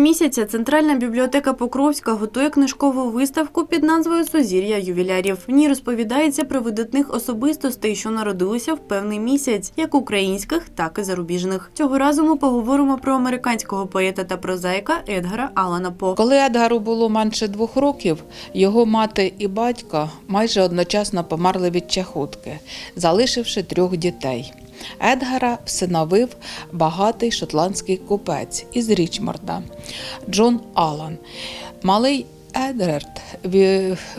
Щомісяця Центральна бібліотека Покровська готує книжкову виставку під назвою Сузір'я ювілярів. В ній розповідається про видатних особистостей, що народилися в певний місяць, як українських, так і зарубіжних. Цього разу ми поговоримо про американського поета та прозаїка Едгара Алана По. Коли Едгару було менше двох років, його мати і батько майже одночасно померли від чахотки, залишивши трьох дітей. Едгара всиновив багатий шотландський купець із Річморда Джон Алан. Малий Едгард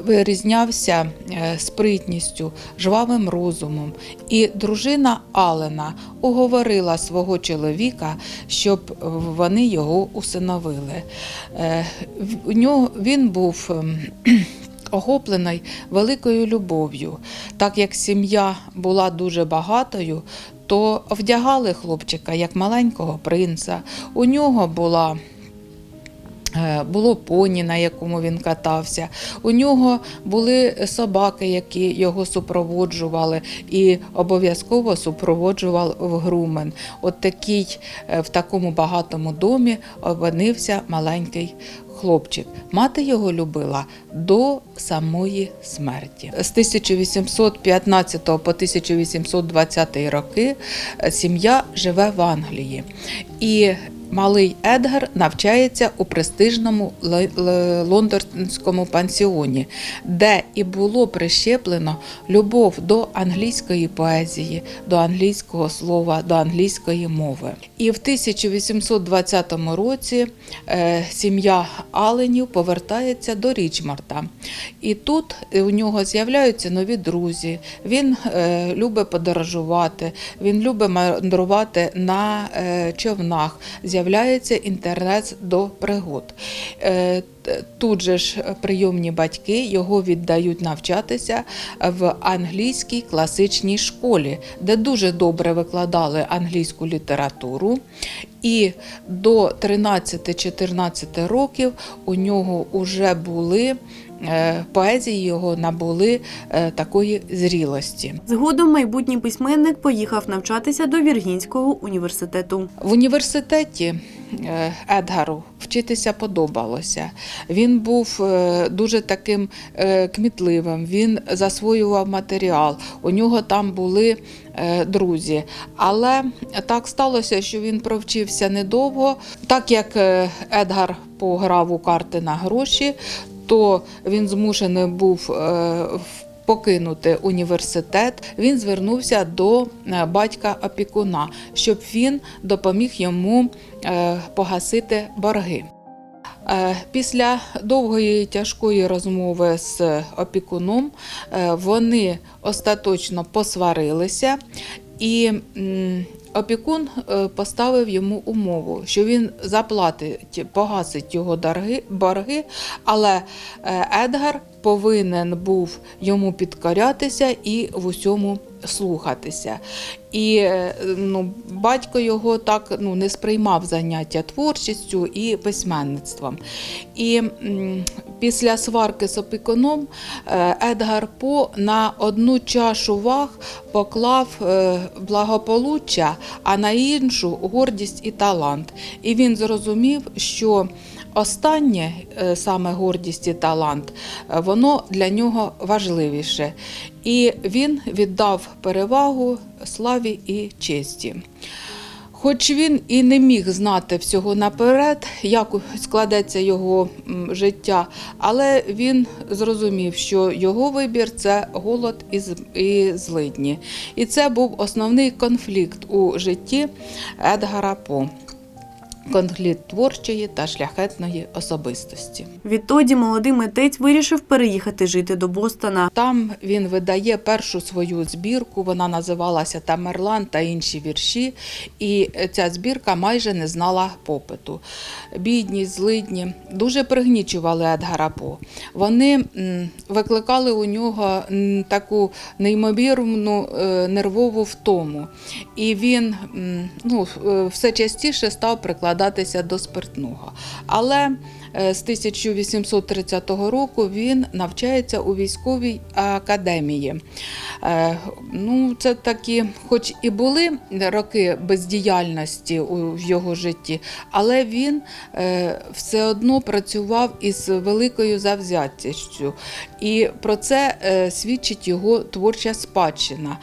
вирізнявся е, спритністю, жвавим розумом, і дружина Алена уговорила свого чоловіка, щоб вони його усиновили. Е, в- нього він був охоплений великою любов'ю. Так як сім'я була дуже багатою, то вдягали хлопчика як маленького принца. У нього була Е, Було поні, на якому він катався. У нього були собаки, які його супроводжували, і обов'язково супроводжував в грумен. От такий е, в такому багатому домі опинився маленький хлопчик. Мати його любила до самої смерті. З 1815 по 1820 роки е, сім'я живе в Англії. І Малий Едгар навчається у престижному лондонському пансіоні, де і було прищеплено любов до англійської поезії, до англійського слова, до англійської мови. І в 1820 році е, сім'я Аленів повертається до Річмарта. І тут у нього з'являються нові друзі. Він е, любить подорожувати, він любить мандрувати на е, човнах. З'являється інтерес до пригод. Е, Тут же ж прийомні батьки його віддають навчатися в англійській класичній школі, де дуже добре викладали англійську літературу. І до 13-14 років у нього вже були поезії його набули е, такої зрілості. Згодом майбутній письменник поїхав навчатися до Віргінського університету. В університеті е, Едгару вчитися подобалося. Він був е, дуже таким е, кмітливим, він засвоював матеріал, у нього там були е, друзі. Але так сталося, що він провчився недовго, так як е, Едгар пограв у карти на гроші, то він змушений був. е, Покинути університет, він звернувся до е, батька опікуна, щоб він допоміг йому е, погасити борги. Після довгої тяжкої розмови з опікуном вони остаточно посварилися, і опікун е, поставив йому умову, що він заплатить, погасить його борги, але е, Едгар повинен був йому підкорятися і в усьому слухатися. І е, ну, батько його так ну, не сприймав заняття творчістю і письменництвом. І після сварки з опікуном е, Едгар По на одну чашу ваг поклав е, благополуччя, а на іншу гордість і талант. І він зрозумів, що Останнє, е, саме гордість і талант, е, воно для нього важливіше. І він віддав перевагу славі і честі. Хоч він і не міг знати всього наперед, як складеться його життя, але він зрозумів, що його вибір це голод і злидні. І це був основний конфлікт у житті Едгара По. Конфлікт творчої та шляхетної особистості. Відтоді молодий митець вирішив переїхати жити до Бостона. Там він видає першу свою збірку. Вона називалася Тамерлан та інші вірші. І ця збірка майже не знала попиту. Бідність, злидні дуже пригнічували Едгара По. Вони викликали у нього таку неймовірну е, нервову втому. І він ну, е, все частіше став прикладати прикладатися до спиртного. Але е, з 1830 року він навчається у військовій академії. Е, Ну, це такі, хоч і були роки бездіяльності в його житті, але він е, все одно працював із великою завзятістю. І про це свідчить його творча спадщина.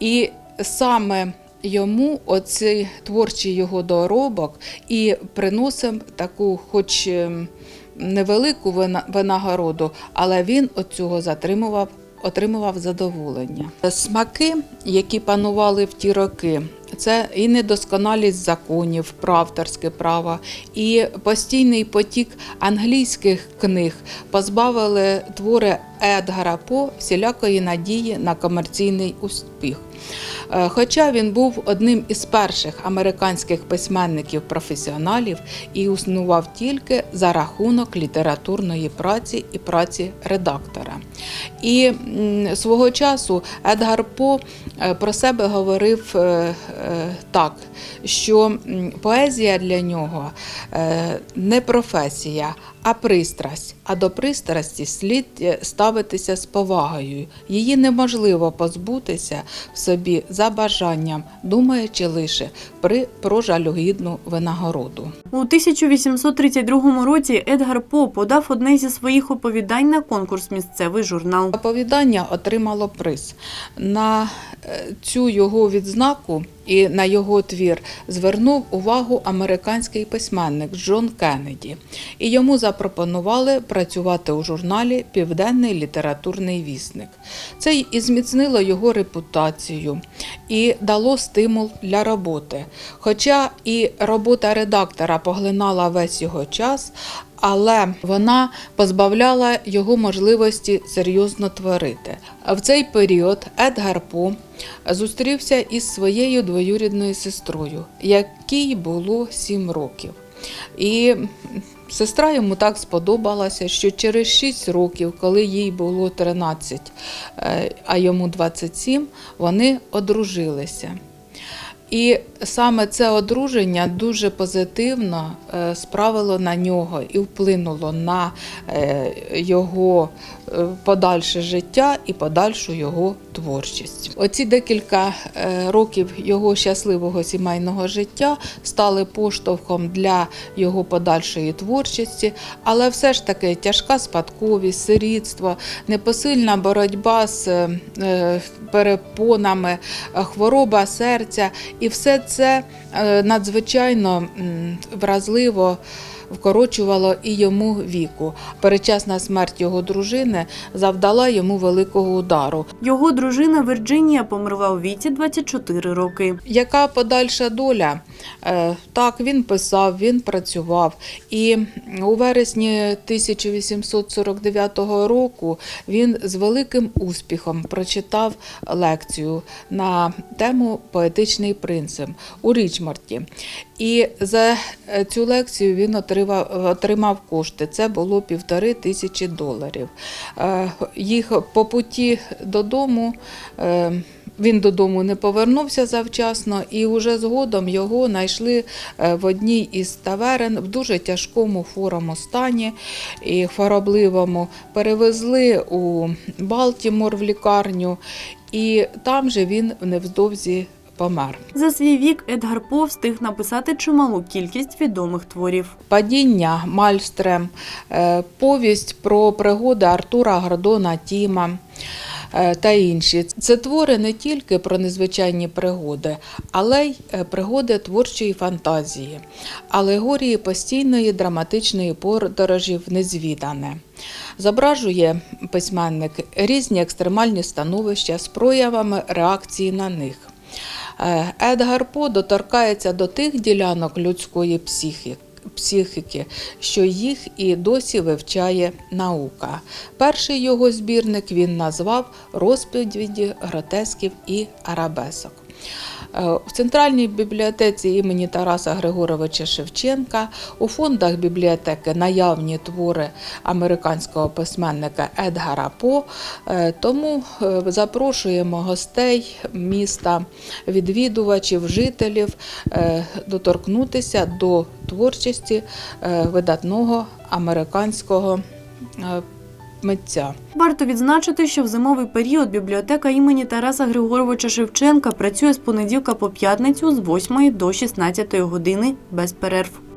І саме йому оцей творчий його доробок і приносив таку, хоч ем, невелику винагороду, але він від цього затримував. Отримував задоволення. Смаки, які панували в ті роки, це і недосконалість законів про авторське право, і постійний потік англійських книг позбавили твори Едгара По всілякої надії на комерційний успіх. Е, Хоча він був одним із перших американських письменників-професіоналів і існував тільки за рахунок літературної праці і праці редактора. І свого часу Едгар По е, про себе говорив е, так, що поезія для нього не професія, а пристрасть. А до пристрасті слід ставитися з повагою. Її неможливо позбутися в собі за бажанням, думаючи лише при про жалюгідну винагороду. У 1832 році Едгар По подав одне зі своїх оповідань на конкурс місцевий журнал. Оповідання отримало приз. На е, цю його відзнаку і на його твір звернув увагу американський письменник Джон Кеннеді. І йому запропонували працювати у журналі Південний літературний вісник. Це і зміцнило його репутацію і дало стимул для роботи. Хоча і робота редактора поглинала весь його час, але вона позбавляла його можливості серйозно творити. В цей період Едгар По зустрівся із своєю двоюрідною сестрою, якій було сім років. І сестра йому так сподобалася, що через 6 років, коли їй було 13, е, а йому 27, вони одружилися. І саме це одруження дуже позитивно е, справило на нього і вплинуло на е, його е, подальше життя і подальшу його творчість. Оці декілька років його щасливого сімейного життя стали поштовхом для його подальшої творчості, але все ж таки тяжка спадковість, сирітство, непосильна боротьба з перепонами, хвороба серця, і все це е, надзвичайно вразливо вкорочувало і йому віку. Перечасна смерть його дружини завдала йому великого удару. Його дружина Вірджинія померла у віці 24 роки. Яка подальша доля? Е, Так, він писав, він працював. І у вересні 1849 року він з великим успіхом прочитав лекцію на тему Поетичний принцип у Річморті. І за е, цю лекцію він отримав, отримав кошти. Це було півтори тисячі доларів. Е, Їх по путі додому. е, Він додому не повернувся завчасно, і уже згодом його знайшли е, в одній із таверен в дуже тяжкому хворому стані і хворобливому. Перевезли у Балтімор в лікарню, і там же він невдовзі помер. За свій вік Едгар По встиг написати чималу кількість відомих творів. Падіння Мальстрем, е, повість про пригоди Артура Гордона Тіма. е, Та інші це твори не тільки про незвичайні пригоди, але й е, пригоди творчої фантазії, алегорії постійної драматичної подорожі в незвідане. Зображує письменник різні екстремальні становища з проявами реакції на них. Е, Едгар По доторкається до тих ділянок людської психіки. Психіки, що їх і досі вивчає наука. Перший його збірник він назвав розповіді гротесків і арабесок. Е, В центральній бібліотеці імені Тараса Григоровича Шевченка у фондах бібліотеки наявні твори американського письменника Едгара По. Е, Тому е, запрошуємо гостей міста, відвідувачів, жителів доторкнутися до творчості видатного американського е, митця. Варто відзначити, що в зимовий період бібліотека імені Тараса Григоровича Шевченка працює з понеділка по п'ятницю з 8 до 16 години без перерв.